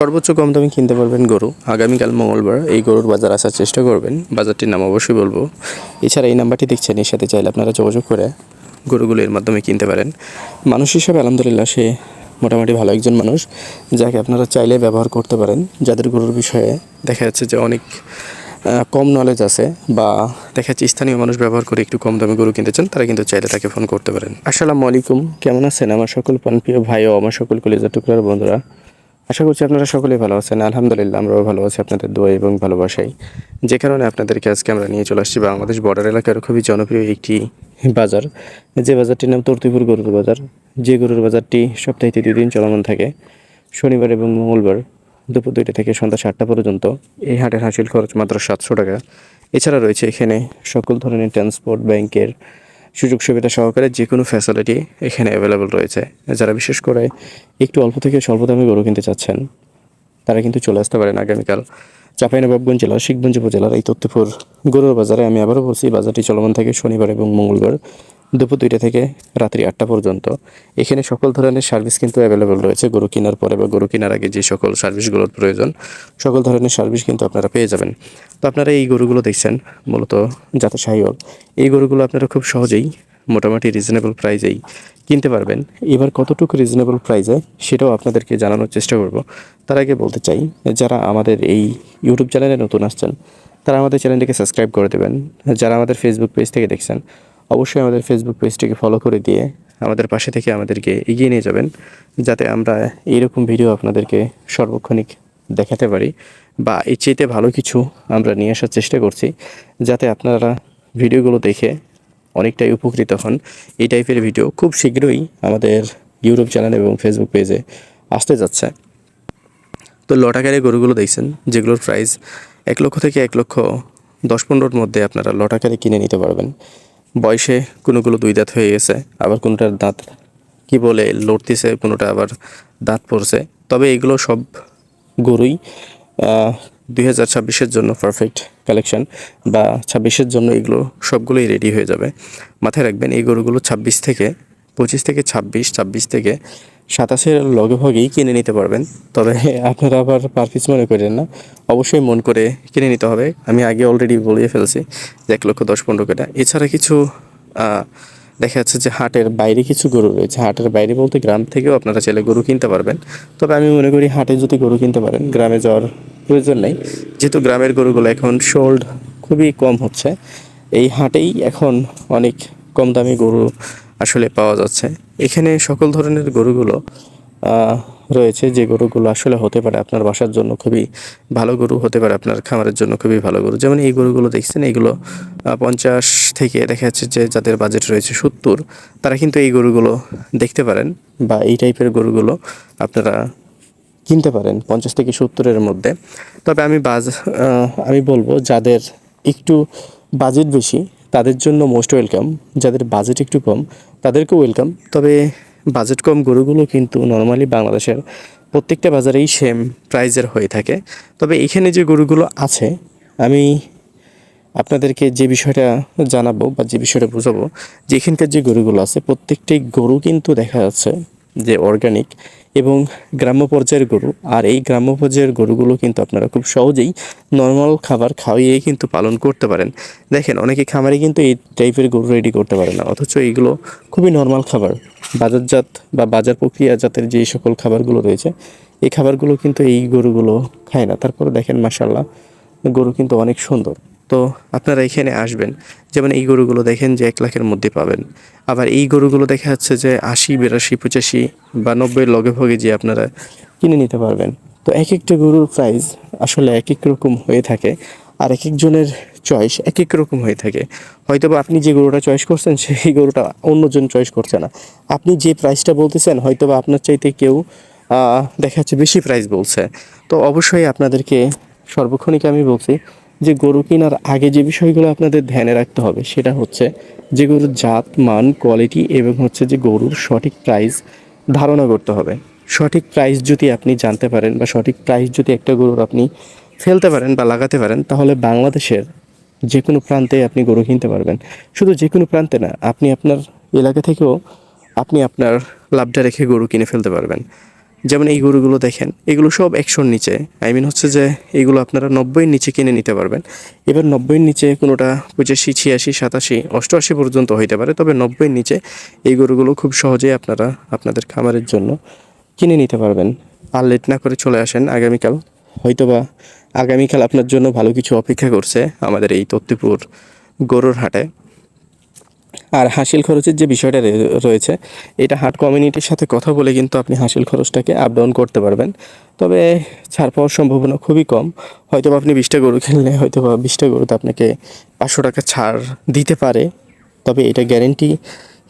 সর্বোচ্চ কম দামে কিনতে পারবেন গরু। আগামীকাল মঙ্গলবার এই গরুর বাজার আসার চেষ্টা করবেন। বাজারটির নাম অবশ্যই বলব। এছাড়া এই নাম্বারটি দেখছেন, এর সাথে চাইলে আপনারা যোগাযোগ করে গরুগুলো এর মাধ্যমে কিনতে পারেন। মানুষ হিসাবে আলহামদুলিল্লাহ সে মোটামুটি ভালো একজন মানুষ, যাকে আপনারা চাইলে ব্যবহার করতে পারেন। যাদের গরুর বিষয়ে দেখা যাচ্ছে যে অনেক কম নলেজ আছে বা দেখা যাচ্ছে স্থানীয় মানুষ ব্যবহার করে একটু কম দামে গরু কিনতে চান, তারা কিন্তু চাইলে তাকে ফোন করতে পারেন। আসসালামু আলাইকুম, কেমন আছেন? আমার সকল প্রাণপ্রিয় ভাই ও আমার সকল কলেজার টুকরার বন্ধুরা। আশা করছি আপনারা সকলেই ভালো আছেন। আলহামদুলিল্লাহ, আমরাও ভালো আছি আপনাদের দোয়া এবং ভালোবাসাই যে কারণে আপনাদেরকে আজকে আমরা নিয়ে চলে আসছি বাংলাদেশ বর্ডার এলাকার খুবই জনপ্রিয় একটি বাজার। যে বাজারটির নাম তর্তিপুর গরুর বাজার। যে গরুর বাজারটি সপ্তাহে দুই দিন চলমান থাকে। শনিবার এবং মঙ্গলবার দুপুর দুইটা থেকে সন্ধ্যা সাতটা পর্যন্ত এই হাটের হাসিল খরচ মাত্র সাতশো টাকা। এছাড়া রয়েছে এখানে সকল ধরনের ট্রান্সপোর্ট ব্যাংকের সুযোগ সুবিধা সহকারে যে কোনো ফ্যাসিলিটি এখানে অ্যাভেলেবেল রয়েছে। যারা বিশেষ করে একটু অল্প থেকে স্বল্প দামে গরু কিনতে চাচ্ছেন, তারা কিন্তু চলে আসতে পারেন আগামীকাল। চাঁপাইনবাবগঞ্জ জেলার শিখগঞ্জ উপজেলার এই তথ্যপুর গরুর বাজারে। আমি আবারও বলছি, বাজারটি চলমান থাকে শনিবার এবং মঙ্গলবার। দুপুর দুইটা থেকে রাত্রি আটটা পর্যন্ত। এখানে সকল ধরনের সার্ভিস কিন্তু অ্যাভেলেবল রয়েছে। গরু কেনার পরে বা গরু কেনার আগে যে সকল সার্ভিসগুলোর প্রয়োজন, সকল ধরনের সার্ভিস কিন্তু আপনারা পেয়ে যাবেন। তো আপনারা এই গরুগুলো দেখছেন, মূলত যাতে সাহিওয়াল এই গরুগুলো আপনারা খুব সহজেই, মোটামুটি রিজনেবল প্রাইজেই কিনতে পারবেন। এবার কতটুকু রিজনেবল প্রাইজে সেটাও আপনাদেরকে জানানোর চেষ্টা করব। তার আগে বলতে চাই, যারা আমাদের এই ইউটিউব চ্যানেলে নতুন আসছেন, তারা আমাদের চ্যানেলটিকে সাবস্ক্রাইব করে দেবেন। যারা আমাদের ফেসবুক পেজ থেকে দেখছেন অবশ্যই আমাদের ফেসবুক পেজটিকে ফলো করে দিয়ে আমাদের পাশে থেকে আমাদেরকে এগিয়ে নিয়ে যাবেন, যাতে আমরা এইরকম ভিডিও আপনাদেরকে সর্বক্ষণিক দেখাতে পারি বা এর চেয়েতে ভালো কিছু আমরা নিয়ে আসার চেষ্টা করছি, যাতে আপনারা ভিডিওগুলো দেখে অনেকটাই উপকৃত হন। এই টাইপের ভিডিও খুব শীঘ্রই আমাদের ইউটিউব চ্যানেল এবং ফেসবুক পেজে আসতে যাচ্ছে। তো লটাকারে গরুগুলো দেখছেন, যেগুলোর প্রাইস এক লক্ষ থেকে এক লক্ষ দশ পনেরোর মধ্যে আপনারা লটাকারে কিনে নিতে পারবেন। বয়সে কোনোগুলো দুই দাঁত হয়ে গেছে, আবার কোনোটার দাঁত কি বলে লড়তেছে, কোনোটা আবার দাঁত পড়ছে। তবে এগুলো সব গরুই দুই হাজার ছাব্বিশের জন্য পারফেক্ট কালেকশন বা ছাব্বিশের জন্য এগুলো সবগুলোই রেডি হয়ে যাবে। মাথায় রাখবেন, এই গরুগুলো ছাব্বিশ থেকে পঁচিশ থেকে ছাব্বিশ ছাব্বিশ থেকে সাতাশের লগে ভগেই কিনে নিতে পারবেন। তবে আপনারা আবার পার পিস মনে করেন না। অবশ্যই মন করে কিনে নিতে হবে। আমি আগে অলরেডি বলিয়ে ফেলছি যে এক লক্ষ দশ পনেরো কেটা। এছাড়া কিছু দেখা যাচ্ছে যে হাটের বাইরে কিছু গরু রয়েছে। হাটের বাইরে বলতে গ্রাম থেকেও আপনারা চাইলে গরু কিনতে পারবেন। তবে আমি মনে করি হাটে যদি গরু কিনতে পারেন, গ্রামে যাওয়ার প্রয়োজন নেই। যেহেতু গ্রামের গরুগুলো এখন সোল্ড খুবই কম হচ্ছে। এই হাটেই এখন অনেক কম দামি গরু আসলে পাওয়া যাচ্ছে। এখানে সকল ধরনের গরুগুলো রয়েছে যে গরুগুলো আসলে হতে পারে আপনার বাসার জন্য খুবই ভালো গরু, হতে পারে আপনার খামারের জন্য খুবই ভালো গরু। যেমন এই গরুগুলো দেখছেন এইগুলো পঞ্চাশ থেকে দেখা যাচ্ছে যে যাদের বাজেট রয়েছে সত্তর, তারা কিন্তু এই গরুগুলো দেখতে পারেন বা এই টাইপের গরুগুলো আপনারা কিনতে পারেন পঞ্চাশ থেকে সত্তরের মধ্যে। তবে আমি বাজ আমি বলব যাদের একটু বাজেট বেশি তাদের জন্য মোস্ট ওয়েলকাম যাদের বাজেট একটু কম, তাদেরকেও ওয়েলকাম তবে বাজেট কম গরুগুলো কিন্তু নর্মালি বাংলাদেশের প্রত্যেকটা বাজারেই সেম প্রাইজের হয়ে থাকে। তবে এখানে যে গরুগুলো আছে, আমি আপনাদেরকে যে বিষয়টা জানাব বা যে বিষয়টা বোঝাবো, যে এখানকার যে গরুগুলো আছে প্রত্যেকটি গরু কিন্তু দেখা যাচ্ছে যে অর্গানিক এবং গ্রাম্য পর্যায়ের গরু। আর এই গ্রাম্য পর্যায়ের গরুগুলো কিন্তু আপনারা খুব সহজেই নর্মাল খাবার খাওয়িয়ে কিন্তু পালন করতে পারেন। দেখেন, অনেকে খামারে কিন্তু এই টাইপের গরু রেডি করতে পারে না, অথচ এইগুলো খুবই নর্মাল খাবার। বাজারজাত বা বাজার প্রক্রিয়াজাতের যে সকল খাবারগুলো রয়েছে, এই খাবারগুলো কিন্তু এই গরুগুলো খায় না। তারপরে দেখেন মাসাল্লাহ গরু কিন্তু অনেক সুন্দর। তো আপনারা এখানে আসবেন। যেমন এই গরুগুলো দেখেন যে এক লাখের মধ্যে পাবেন। আবার এই গরুগুলো দেখা যাচ্ছে যে আশি, বিরাশি, পঁচাশি বা নব্বই লগে ভগে যে আপনারা কিনে নিতে পারবেন। তো এক একটা গরুর প্রাইস আসলে এক এক রকম হয়ে থাকে আর এক একজনের চয়েস এক এক রকম হয়ে থাকে। হয়তো বা আপনি যে গরুটা চয়েস করছেন, সেই গরুটা অন্যজন চয়েস করছে না। আপনি যে প্রাইসটা বলতেছেন হয়তো বা আপনার চাইতে কেউ দেখা যাচ্ছে বেশি প্রাইস বলছে। তো অবশ্যই আপনাদেরকে সর্বক্ষণিক আমি বলছি যে গরু কেনার আগে যে বিষয়গুলো আপনাদের ধ্যানে রাখতে হবে, সেটা হচ্ছে যে গরুর জাত, মান কোয়ালিটি এবং হচ্ছে যে গরুর সঠিক প্রাইস ধারণা করতে হবে। সঠিক প্রাইস যদি আপনি জানতে পারেন বা সঠিক প্রাইস যদি একটা গরুর আপনি ফেলতে পারেন বা লাগাতে পারেন, তাহলে বাংলাদেশের যে কোনো প্রান্তে আপনি গরু কিনতে পারবেন। শুধু যে কোনো প্রান্তে না, আপনি আপনার এলাকা থেকেও আপনি আপনার লাভটা রেখে গরু কিনে ফেলতে পারবেন। যেমন এই গরুগুলো দেখেন, এগুলো সব একশোর নিচে। আই মিন হচ্ছে যে এগুলো আপনারা নব্বইয়ের নিচে কিনে নিতে পারবেন। এবার নব্বইয়ের নিচে কোনোটা পঁচাশি, ছিয়াশি, সাতাশি, অষ্টআশি পর্যন্ত হইতে পারে, তবে নব্বইয়ের নিচে এই গরুগুলো খুব সহজেই আপনারা আপনাদের খামারের জন্য কিনে নিতে পারবেন। আর লেট না করে চলে আসেন, আগামীকাল। হয়তোবা আগামীকাল আপনার জন্য ভালো কিছু অপেক্ষা করছে আমাদের এই তত্ত্বপুর গরুর হাটে। আর হাসিল খরচের যে বিষয়টা রয়েছে, এটা হাট কমিউনিটির সাথে কথা বলে কিন্তু আপনি হাসিল খরচটাকে আপ ডাউন করতে পারবেন। তবে ছাড় পাওয়ার সম্ভাবনা খুবই কম। হয়তো আপনি বিশটা গরু কিনলে হয়তো বা বিশটা গরুতে আপনাকে পাঁচশো টাকা ছাড় দিতে পারে, তবে এটা গ্যারেন্টি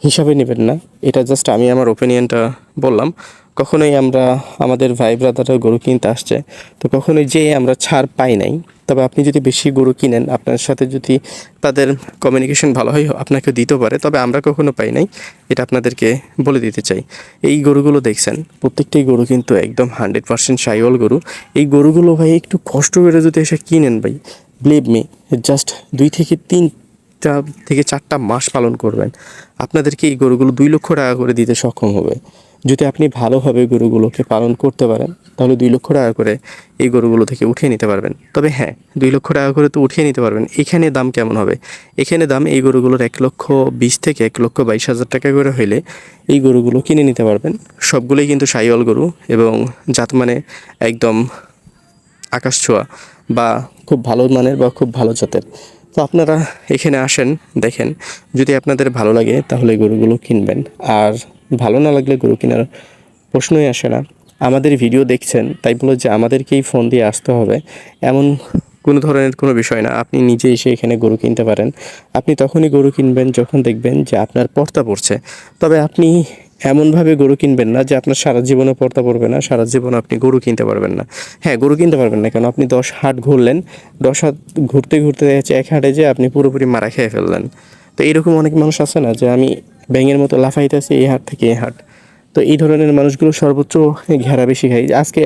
হিসাবে নেবেন না। এটা জাস্ট আমি আমার ওপিনিয়নটা বললাম। কখনোই আমরা আমাদের ভাই ব্রাদাররা গরু কিনতে আসছে, তো কখনোই যে আমরা ছাড় পাই নাই। তবে আপনি যদি বেশি গরু কিনেন, আপনার সাথে যদি তাদের কমিউনিকেশন ভালো হয় আপনাকে দিতে পারে, তবে আমরা কখনো পাই নাই। এটা আপনাদেরকে বলে দিতে চাই। এই গরুগুলো দেখছেন প্রত্যেকটাই গরু কিন্তু একদম হান্ড্রেড পার্সেন্ট সাইওয়াল গরু। এই গরুগুলো ভাই, একটু কষ্ট করে যদি এসে কিনেন ভাই বিলিভ মি জাস্ট দুই থেকে তিনটা থেকে চারটা মাস পালন করবেন। আপনাদেরকে এই গরুগুলো দুই লক্ষ টাকা করে দিতে সক্ষম হবে। যদি আপনি ভালোভাবে গরুগুলোকে পালন করতে পারেন, তাহলে দুই লক্ষ টাকা করে এই গরুগুলো থেকে উঠিয়ে নিতে পারবেন। তবে হ্যাঁ দুই লক্ষ টাকা করে তো উঠিয়ে নিতে পারবেন। এখানে দাম কেমন হবে? এখানে দাম এই গরুগুলোর এক লক্ষ বিশ থেকে এক লক্ষ বাইশ হাজার টাকা করে হইলে এই গরুগুলো কিনে নিতে পারবেন। সবগুলোই কিন্তু সাইওয়াল গরু এবং জাত মানে একদম আকাশ ছোঁয়া বা খুব ভালো মানের বা খুব ভালো জাতের। তো আপনারা এখানে আসেন, দেখেন। যদি আপনাদের ভালো লাগে, তাহলে গরুগুলো কিনবেন। আর ভালো না লাগলে গরু কেনার প্রশ্নই আসে না। আমাদের ভিডিও দেখছেন, তাই বলে যে আমাদেরকেই ফোন দিয়ে আসতে হবে। এমন কোনো ধরনের কোনো বিষয় না, আপনি নিজে এসে এখানে গরু কিনতে পারেন। আপনি তখনই গরু কিনবেন, যখন দেখবেন যে আপনার পর্দা পড়ছে। তবে আপনি এমনভাবে গরু কিনবেন না যে আপনার সারা জীবনে পর্দা পড়বে না, সারা জীবন আপনি গরু কিনতে পারবেন না। হ্যাঁ গরু কিনতে পারবেন না কেন? আপনি দশ হাট ঘুরলেন, দশ হাট ঘুরতে ঘুরতে দেখা যাচ্ছে এক হাটে যে আপনি পুরোপুরি মারা খেয়ে ফেললেন। তো এইরকম অনেক মানুষ আছে না যে আমি ব্যাঙের মতো লাফাইতেছে এই হাট থেকে এই হাট। তো এই ধরনের মানুষগুলো সর্বোচ্চ ঘেরা বেশি খায়। আজকে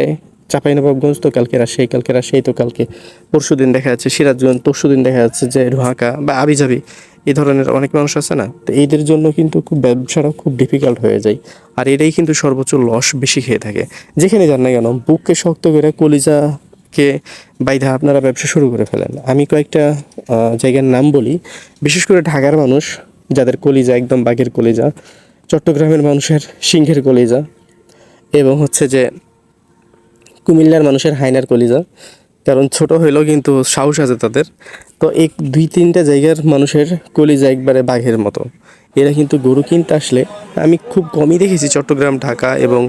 চাঁপাইনবাবগঞ্জ তো কালকে রাজশাহী কালকে রাজশাহী তো কালকে। পরশু দিন দেখা যাচ্ছে সিরাজগঞ্জ তরশু দিন দেখা যাচ্ছে যে ঢাকা বা আবিজাবি এই ধরনের অনেক মানুষ আছে না? তো এদের জন্য কিন্তু খুব ব্যবসাটা খুব ডিফিকাল্ট হয়ে যায়। আর এটাই কিন্তু সর্বোচ্চ লস বেশি খেয়ে থাকে। যেখানে যান না কেন, বুককে শক্ত করে কলিজাকে বাইধা আপনারা ব্যবসা শুরু করে ফেলেন। আমি কয়েকটা জায়গার নাম বলি। বিশেষ করে ঢাকার মানুষ যাদের কলিজা, একদম বাঘের কলিজা, চট্টগ্রামের মানুষের সিংহের কলিজা এবং হচ্ছে যে কুমিল্লার মানুষের হাইনার কলিজা। কারণ ছোট হইলেও কিন্তু সাহস আছে তাদের। তো এক দুই তিনটা জায়গার মানুষের কলিজা একবারে বাঘের মতো। এরা কিন্তু গরু কিনতে আসলে আমি খুব কমই দেখেছি চট্টগ্রাম, ঢাকা এবং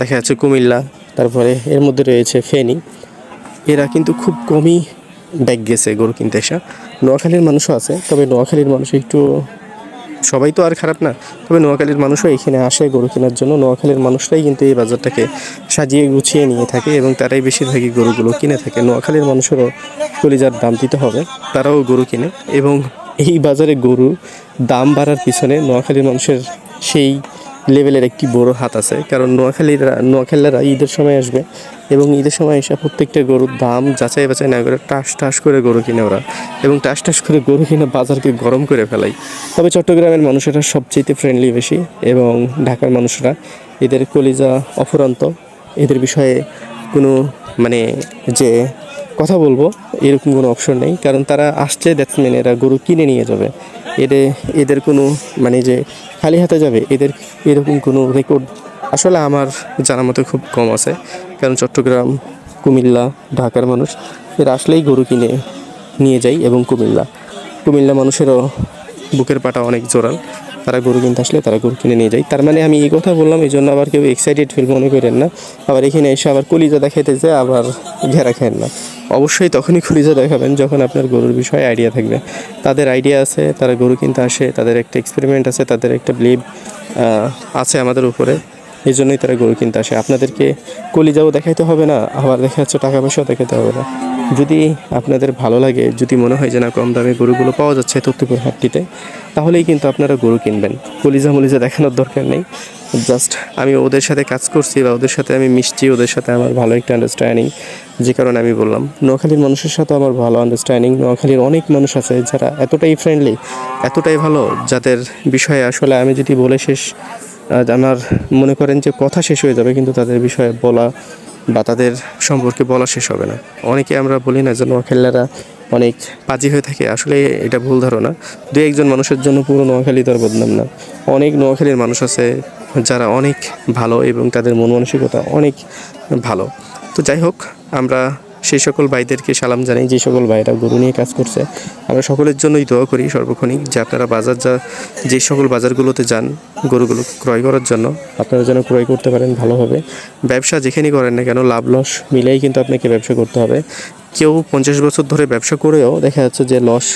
দেখা যাচ্ছে কুমিল্লা, তারপরে এর মধ্যে রয়েছে ফেনী। এরা কিন্তু খুব কমই ব্যাগ গেছে, গরু কিনতে আসা নোয়াখালীর মানুষও আছে, তবে নোয়াখালীর মানুষ একটু সবাই তো আর খারাপ না, তবে নোয়াখালীর মানুষও এখানে আসে গরু কেনার জন্য। নোয়াখালীর মানুষরাই কিন্তু এই বাজারটাকে সাজিয়ে গুছিয়ে নিয়ে থাকে এবং তারাই বেশিরভাগই গরুগুলো কিনে থাকে। নোয়াখালীর মানুষেরও কলিজার দাম দিতে হবে, তারাও গরু কিনে এবং এই বাজারে গরু দাম বাড়ার পিছনে নোয়াখালীর মানুষের সেই লেভেলের একটি বড় হাত আছে। কারণ নোয়াখালীরা নোয়াখালীরা ঈদের সময় আসবে এবং ঈদের সময় এসে প্রত্যেকটা গরুর দাম যাচাই বাছাই না করে টাস টাস করে গরু কিনে ওরা এবং টাস টাস করে গরু কিনে বাজারকে গরম করে ফেলাই। তবে চট্টগ্রামের মানুষেরা সবচেয়ে ফ্রেন্ডলি বেশি এবং ঢাকার মানুষরা এদের কলিজা অফুরন্ত। এদের বিষয়ে কোনো মানে যে কথা বলব এরকম কোনো অপশন নেই। কারণ তারা আসছে দ্যাটসম্যান এরা গরু কিনে নিয়ে যাবে। এদের এদের কোনো মানে যে খালি হাতে যাবে? এদের এরকম কোনো রেকর্ড আসলে আমার জানার মতো খুব কম আছে। কারণ চট্টগ্রাম, কুমিল্লা, ঢাকার মানুষ, এরা আসলেই গরু কিনে নিয়ে যায় এবং কুমিল্লা। কুমিল্লা মানুষেরও বুকের পাটা অনেক জোরাল। তারা গরু কিনতে আসলে তারা গরু কিনে নিয়ে যায়। তার মানে আমি এই কথা বললাম, এই জন্য আবার কেউ এক্সাইটেড ফিল মনে করেন না। আবার এখানে এসে আবার কলিজা দেখাইতে যায় আবার ঘেরা খায় না। অবশ্যই তখনই কলিজা দেখাবেন যখন আপনার গরুর বিষয়ে আইডিয়া থাকবে। তাদের আইডিয়া আছে, তারা গরু কিনতে আসে, তাদের একটা এক্সপেরিমেন্ট আছে, তাদের একটা বিলিভ আছে আমাদের উপরে। এই জন্যই তারা গরু কিনতে আসে। আপনাদেরকে কলিজাও দেখাইতে হবে না, আবার দেখা যাচ্ছে টাকা পয়সাও দেখাতে হবে না। যদি আপনাদের ভালো লাগে, যদি মনে হয় যে না, কম দামে গরুগুলো পাওয়া যাচ্ছে তত্ত্বপুর হাটটিতে, তাহলেই কিন্তু আপনারা গরু কিনবেন। কলিজা মলিজা দেখানোর দরকার নেই। জাস্ট আমি ওদের সাথে কাজ করছি বা ওদের সাথে আমি মিশছি, ওদের সাথে আমার ভালো একটা আন্ডারস্ট্যান্ডিং যে কারণে আমি বললাম। নোয়াখালীর মানুষের সাথে আমার ভালো আন্ডারস্ট্যান্ডিং নোয়াখালীর অনেক মানুষ আছে যারা এতটাই ফ্রেন্ডলি এতটাই ভালো, যাদের বিষয়ে আসলে আমি যদি বলে শেষ আমার মনে করেন যে কথা শেষ হয়ে যাবে, কিন্তু তাদের বিষয়ে বলা বা তাদের সম্পর্কে বলা শেষ হবে না। অনেকে আমরা বলি না যে নোয়াখালীরা অনেক পাজি হয়ে থাকে, আসলে এটা ভুল ধারণা। দু একজন মানুষের জন্য পুরো নোয়াখালী তার বদনাম না। অনেক নোয়াখালীর মানুষ আছে যারা অনেক ভালো এবং তাদের মন মানসিকতা অনেক ভালো। তো যাই হোক, আমরা সেই সকল ভাইদেরকে সালাম জানাই, যে সকল ভাইরা গরু নিয়ে কাজ করছে। আমরা সকলের জন্যই দোয়া করি সর্বক্ষণিক, যে আপনারা বাজার যা যে সকল বাজারগুলোতে যান, গরুগুলো ক্রয় করার জন্য, আপনারা যেন ক্রয় করতে পারেন ভালোভাবে। ব্যবসা যেখানেই করেন না কেন, লাভ লস মিলেই কিন্তু আপনাকে ব্যবসা করতে হবে। কেউ পঞ্চাশ বছর ধরে ব্যবসা করেও দেখা যাচ্ছে যে লস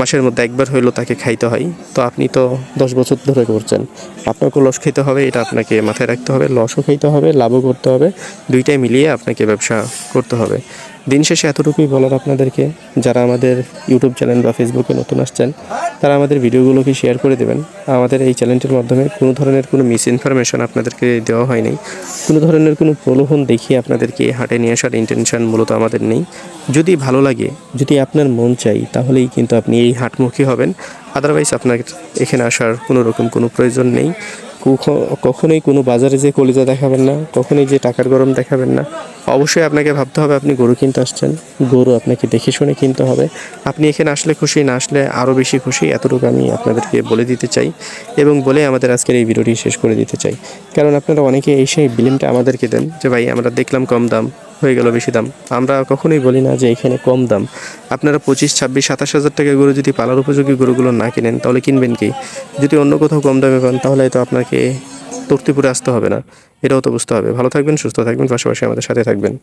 মাসের মধ্যে একবার হইলেও তাকে খাইতে হয়। তো আপনি তো দশ বছর ধরে করছেন। আপনাকেও লস খেতে হবে, এটা আপনাকে মাথায় রাখতে হবে। লসও খাইতে হবে, লাভও করতে হবে। দুইটাই মিলিয়ে আপনাকে ব্যবসা করতে হবে। দিন শেষে এতটুকুই বলার আপনাদেরকে। যারা আমাদের ইউটিউব চ্যানেল বা ফেসবুকে নতুন আসছেন, তারা আমাদের ভিডিওগুলোকে শেয়ার করে দেবেন। আমাদের এই চ্যানেলটির মাধ্যমে কোনো ধরনের কোনো মিস ইনফরমেশন আপনাদেরকে দেওয়া হয়নি কোনো ধরনের কোনো প্রলোভন দেখিয়ে আপনাদেরকে হাটে নিয়ে আসার ইন্টেনশন মূলত আমাদের নেই। যদি ভালো লাগে, যদি আপনার মন চাই, তাহলেই কিন্তু আপনি হাটমুখী হবেন। আদারওয়াইজ আপনার এখানে আসার কোনো রকম কোনো প্রয়োজন নেই। কখ- কখনোই কোনো বাজারে যে কলিজা দেখাবেন না, কখনোই যে টাকার গরম দেখাবেন না। অবশ্যই আপনাকে ভাবতে হবে আপনি গরু কিনতে আসছেন। গরু আপনাকে দেখে শুনে কিনতে হবে। আপনি এখানে আসলে খুশি, না আসলে আরও বেশি খুশি এতটুকু আমি আপনাদেরকে বলে দিতে চাই এবং বলে আমাদের আজকের এই ভিডিওটি শেষ করে দিতে চাই। কারণ আপনারা অনেকে এই সেই বিলিমটা আমাদেরকে দেন যে, ভাই, আমরা দেখলাম কম দাম হয়ে গেল বেশি দাম। আমরা কখনোই বলি না যে এখানে কম দাম। আপনারা পঁচিশ, ছাব্বিশ, সাতাশ হাজার টাকা গরু যদি পালার উপযোগী গরুগুলো না কিনেন, তাহলে কিনবেন কি? যদি অন্য কোথাও কম দামে পান, তাহলে তো আপনাকে তর্তিপুরে আসতে হবে না। এটাও তো বুঝতে হবে। ভালো থাকবেন, সুস্থ থাকবেন, পাশাপাশি আমাদের সাথে থাকবেন।